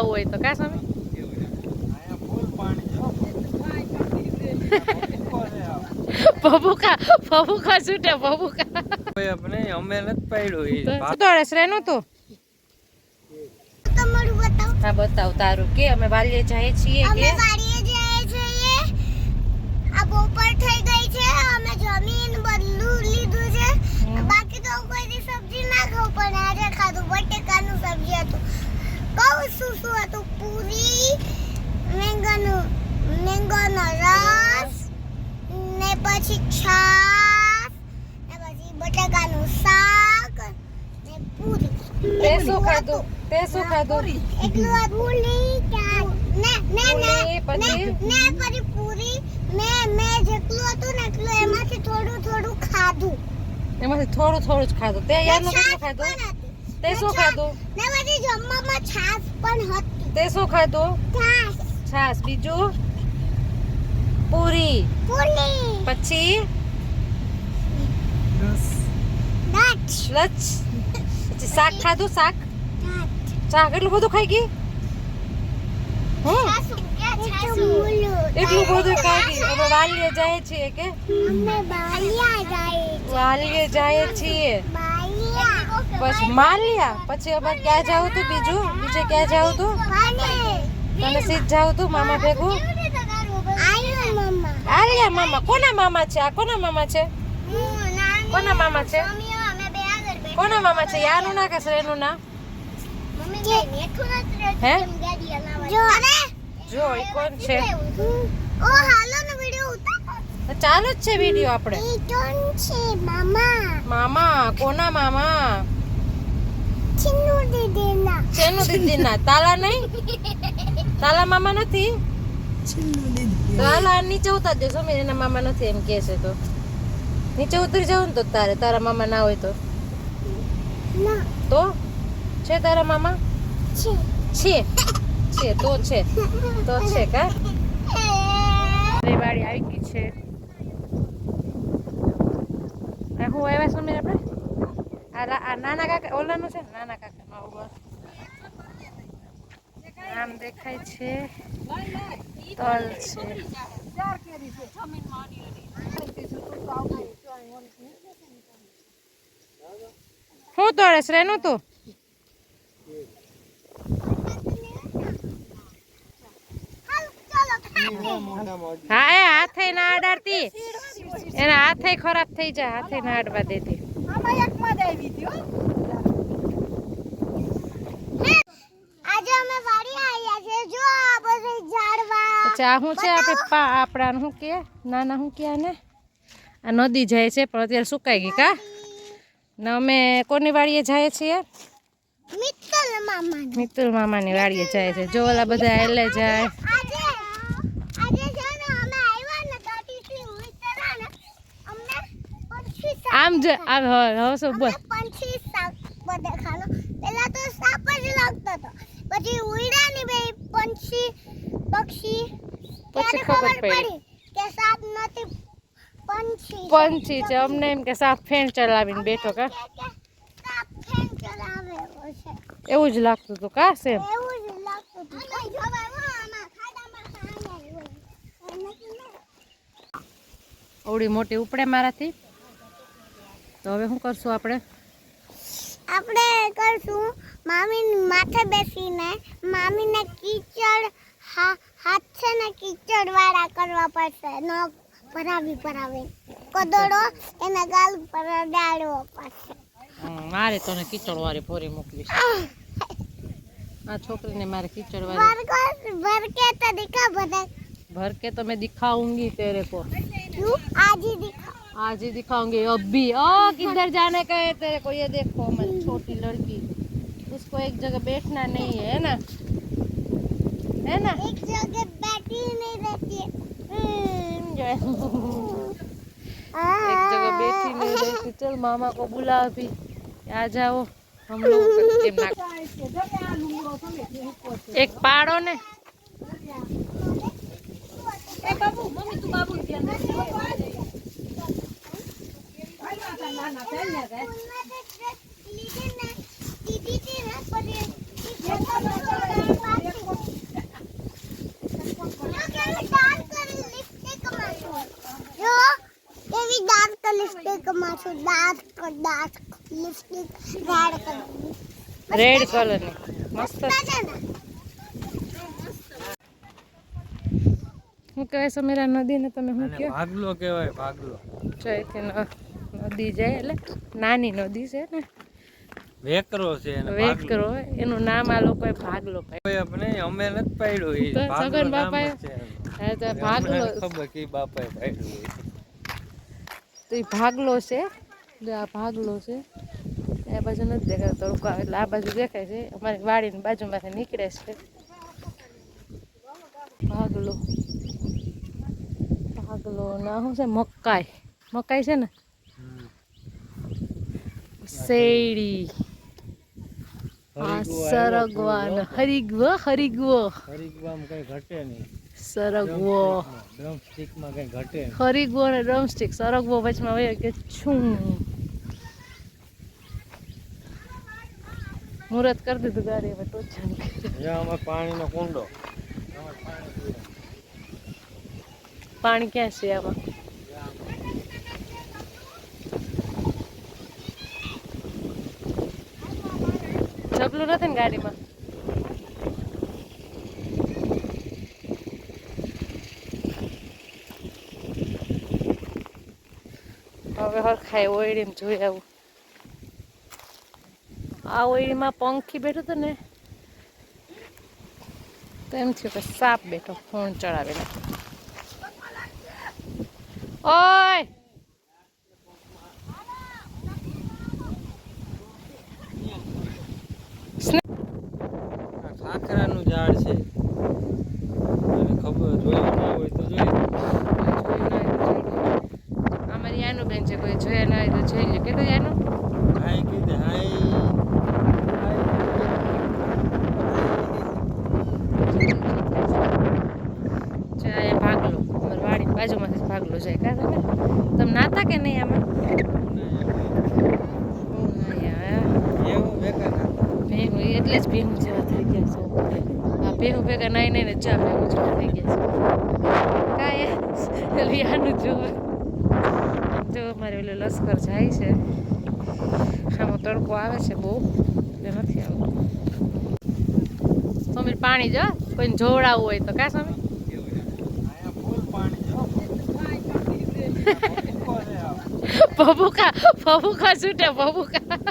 આવું હોય તો કા સ્વામી ભભુકા ભભુકા છૂટે ભભુકા. અમે નથી પાડ્યું તો દોડે નું તું હા બતાવ તારું. કે અમે વાલીએ જઈએ છીએ અમે વાલીએ જઈએ છીએ. આ બપોર થઈ ગઈ છે અમે જમીન બદલું લીધું છે. બાકી તો કોઈ સબ્જી ના ખાવ પણ આજે ખાધું બટેકાનું સબ્જી હતું. કહું શું શું હતું પૂરી મેંગોનું મેંગોનો રસ ને પછી છાશ ને પછી બટાકાનું શાક ને પૂરી. તે શું ખાધું? તે શું ખાધું? એટલું આ પૂરી ને ને ને પૂરી, પછી? ને ને પછી પૂરી. મે મે જેટલું હતું ને એટલું એમાંથી થોડું થોડું ખાધું. એમાંથી થોડું થોડું જ ખાધું. તે યારનું ને કેટલું ખાધું. તે શું ને ખાધું. છાશ- ને પછી જમવામાં છાશ પણ હતી. તે શું ખાધું? છાશ. છાસ બીજું? પૂરી. પૂરી. પછી? દાચ લચ. પછી શાક ખાધું? શાક? દાચ શાક. એટલું બધું ખાઈ ગઈ? હમ છાશ ક્યાં છાશ એટલું બધું ખાઈ ગઈ. હવે વાલીએ જાય છીએ કે? અમે બાલિયા જાય વાલીએ જાય છીએ. પછી માલિયા પછી હવે ક્યાં જાવ તું બીજું? બીજે ક્યાં જાવ તું? તને સીધ જાવ તું મામા ભેગું? આલિયા મામા. કોના મામા છે આ? કોના મામા છે? કોના મામા છે? કોના મામા છે? યાનું ના કે શ્રેનું ના હે? જો. જો એ કોણ છે? ઓ હાલો ચાલુ જ છે વીડિયો આપણે. એ કોણ છે? મામા. મામા કોના મામા? ચિન્નુ દીદીના. તાલા નહીં? તાલા મામા નથી? તાલા નીચે ઉતાર દે સમીર એના મામા નથી એમ કે છે તો. નીચે ઉતરી જાવ ને તો તારે તારા મામા ના હોય તો. ના. તો? છે તારા મામા? છે. છે? છે તો છે. તો છે કા? વાડી આવી ગઈ છે આ હું આવ્યા સમીર આપણે આ નાના કાકા ઓલાનું છે ને નાના કાકા ઊભો આમ દેખાય છે તલ છે શું તોડે શ્રેનું તું હા એ હાથે ના અડાડતી એના હાથે ખરાબ થઈ જાય હાથે ના અડવા દેતી. આ શું છે? આપણે આપણા શું કે? નાના શું કે આને? આ નદી જાય છે પણ અત્યારે સુકાઈ ગઈ કા? ને અમે કોની વાડીએ જાય છીએ? મિત્તલ મામાની. વાડીએ જાય છે. જો ઓલા બધા એટલે જાય આજે આજે છે ને અમે આવ્યા ને ગાડીથી ઉતર્યા ને અમને પંછી સાપ આમ જ આ હવે હવે શું બોલ. પંછી સાપ દેખાલો પેલા તો સાપ જ લાગતો હતો. પછી ઉડ્યા ની બે પંછી પક્ષી. પછી ખબર પડી. કે સાપ નથી પંછી છે. પંછી છે. અમને એમ કે સાપ ફેન ચલાવીને બેઠો કા? સાપ ફેન ચલાવે છે. એવું જ લાગતું હતું કા સેમ? એવું જ લાગતું હતું. અવડી મોટી ઉપડે મારાથી? તો હવે શું કરશું આપણે? આપણે કરશું મામી માથે બેસીને મામીને કીચડ હાથ છે ને કીચડ વાળા કરવા પડશે. ન ભરાવી ભરાવી. કોદડો એના ગાલ પર ડાળવો પડશે. મારે તને કીચડ વાળી ફોરી મોકલીશ આ છોકરીને મારે કીચડ વાળી ભરકે તો દીખા બધા. ભરકે તો મેં દેખાઉંગી તેરે કો તું આજે आज ही दिखाऊँगी अभी ओ किधर जाने का है? तेरे को ये देखो मैं छोटी लड़की। उसको एक जगह बैठना नहीं है ना? है ना? एक जगह बैठी नहीं रहती है। हम्म, एक जगह बैठी नहीं रहती। चल मामा को बुला अभी। आ जाओ हम लोग एक पाड़ो ने। રાડ કલર રેડ મસ્ત. છે ને. શું કહેવાય સમીરા નદીને તમે શું કહો ભાગલો કહેવાય ભાગલો ચોથી નદી જાય એટલે નાની નદી છે ને. વેકરો છે વેટ એનું નામ આ લોકોએ ભાગલો આપણે અમે નથી પાડ્યું સગન નામ બાપાએ? છે હા તો ભાગલો ખબર કે બાપાએ પાડ્યું. તો એ ભાગલો છે. જો આ ભાગલો છે. એ બાજુ નથી દેખાતો થોડુંક એટલે આ બાજુ દેખાય છે. અમારી વાડીની બાજુમાંથી નીકળે છે. ભાગલો. ભાગલો. ના શું છે? મકાઈ. મકાઈ છે ને? શેરડી. સરગવા હરિગવો હરિગવો. હરિગવામાં કઈ ઘટે નહીં. સરગવો. ડ્રમસ્ટિકમાં કઈ ઘટે નહીં અને ડ્રમસ્ટિક સરગવો વચમાં હોય કે છું. મુહૂર્ત કરી દીધું ગાડી હવે ટોચાની પાણીનો કુંડો. પાણી ક્યાં છે આમાં? જબલું નથી ને ગાડીમાં? હવે હરખાય ઓયડીને જોઈ આવું. આ ઓયડીમાં પંખી બેઠો હતો ને, તો એમ થયું કે સાપ બેઠો, ફોન ચડાવેલો ઓય! ખાખરાનું ઝાડ છે અને ખબર જોયું ના હોય તો જોઈ અમારી યાનું બેન છે કોઈ જોયા ના હોય તો જોઈ લે કે તો યાનું હાય કીધે હાય જાય ભાગલો અમારી વાડી બાજુમાંથી જ ભાગલો જાય કા તમે તમે નાતા કે નહીં આમાં હું નહીં આવ્યા એવું બેકાર ના ભેહું એટલે જ ભેહું જેવા થઈ ગયા છે. આ ભેહું ભેગા નાઈ નાઈને ચા ભેહું જેવા થઈ ગયા છે. કાંઈ લિયાનું જો. જો મારે ઓલો લશ્કર જાય છે. આમાં તડકો આવે છે બહુ એટલે નથી આવતું. સમીર પાણી જો કોઈને જોવડાવવું હોય તો. કા સમીર? ભભુકા ભભુકા છૂટે ભભુકા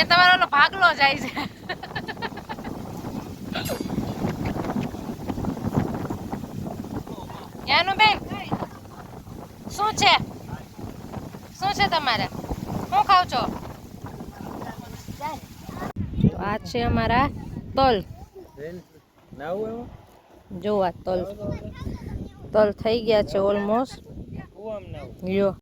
એ તમારો ઓલો ભાગલો જાય છે. એનું બેન શું છે? શું છે તમારે? શું ખાવ છો? આ છે અમારા તલ. જોવા જો આ તલ. તલ થઈ ગયા છે ઓલમોસ્ટ લ્યો